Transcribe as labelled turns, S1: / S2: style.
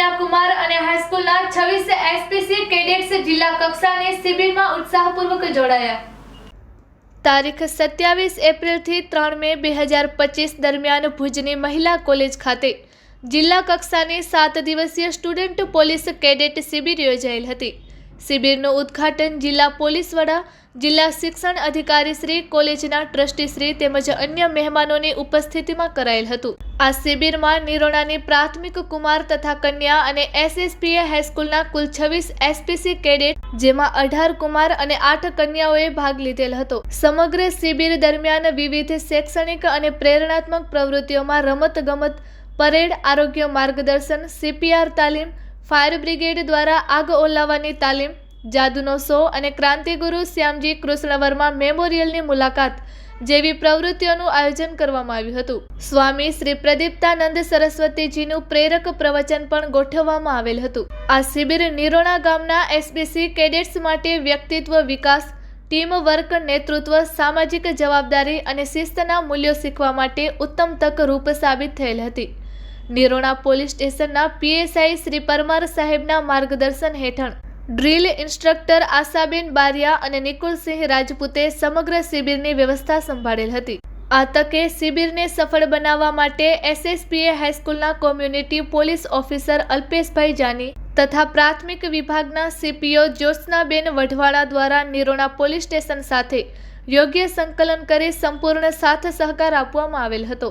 S1: કન્યા કુમાર અને હાઈસ્કૂલના છવ્વીસ એસપીસી કેડેટ્સ જિલ્લા કક્ષાની શિબિરમાં ઉત્સાહપૂર્વક જોડાયા. તારીખ સત્યાવીસ એપ્રિલથી ત્રણ મે બે હજાર પચીસ દરમિયાન ભુજની મહિલા કોલેજ ખાતે જિલ્લા કક્ષાની સાત દિવસીય સ્ટુડન્ટ પોલીસ કેડેટ શિબિર યોજાયેલ હતી. શિબિરનું ઉદ્ઘાટન જિલ્લા પોલીસ વડા, જિલ્લા શિક્ષણ અધિકારી શ્રી, કોલેજના ટ્રસ્ટી તેમજ અન્ય મહેમાનોની ઉપસ્થિતિમાં કરાયેલ હતું. આ શિબિરમાં નિરોણાની પ્રાથમિક કુમાર તથા કન્યા અને એસએસપીએ હાઈસ્કૂલના કુલ છવ્વીસ એસપીસી કેડેટ, જેમાં અઢાર કુમાર અને આઠ કન્યાઓએ ભાગ લીધેલ હતો. સમગ્ર શિબિર દરમિયાન વિવિધ શૈક્ષણિક અને પ્રેરણાત્મક પ્રવૃત્તિઓમાં રમત ગમત પરેડ આરોગ્ય માર્ગદર્શન, સીપીઆર તાલીમ ફાયર બ્રિગેડ દ્વારા આગ ઓલાવવાની તાલીમ, જાદુનો શો અને ક્રાંતિગુરુ શ્યામજી કૃષ્ણ વર્મા મેમોરિયલની મુલાકાત જેવી પ્રવૃત્તિઓનું આયોજન કરવામાં આવ્યું હતું. સ્વામી શ્રી પ્રદીપ્તાનંદ સરસ્વતીજીનું પ્રેરક પ્રવચન પણ ગોઠવવામાં આવેલ હતું. આ શિબિર નિરોણા ગામના એસબીસી કેડેટ્સ માટે વ્યક્તિત્વ વિકાસ ટીમ વર્ક નેતૃત્વ, સામાજિક જવાબદારી અને શિસ્તના મૂલ્યો શીખવા માટે ઉત્તમ તક રૂપ સાબિત થયેલ હતી. નિરોણા પોલીસ સ્ટેશનના પીએસઆઈ શ્રી પરમાર સાહેબના માર્ગદર્શન હેઠળ ડ્રીલ ઇન્સ્ટ્રક્ટર આશાબેન બારિયા અને નિકુલસિંહ રાજપૂતે સમગ્ર શિબિરની વ્યવસ્થા સંભાળેલ હતી. આ તકે શિબિરને સફળ બનાવવા માટે એસએસપીએ હાઈસ્કૂલના community police officer Alpeshbhai Jani તથા પ્રાથમિક વિભાગના સીપીઓ જ્યોત્સનાબેન વઢવાળા દ્વારા નિરોણા પોલીસ સ્ટેશન સાથે યોગ્ય સંકલન કરી સંપૂર્ણ સાથ સહકાર આપવામાં આવેલ હતો.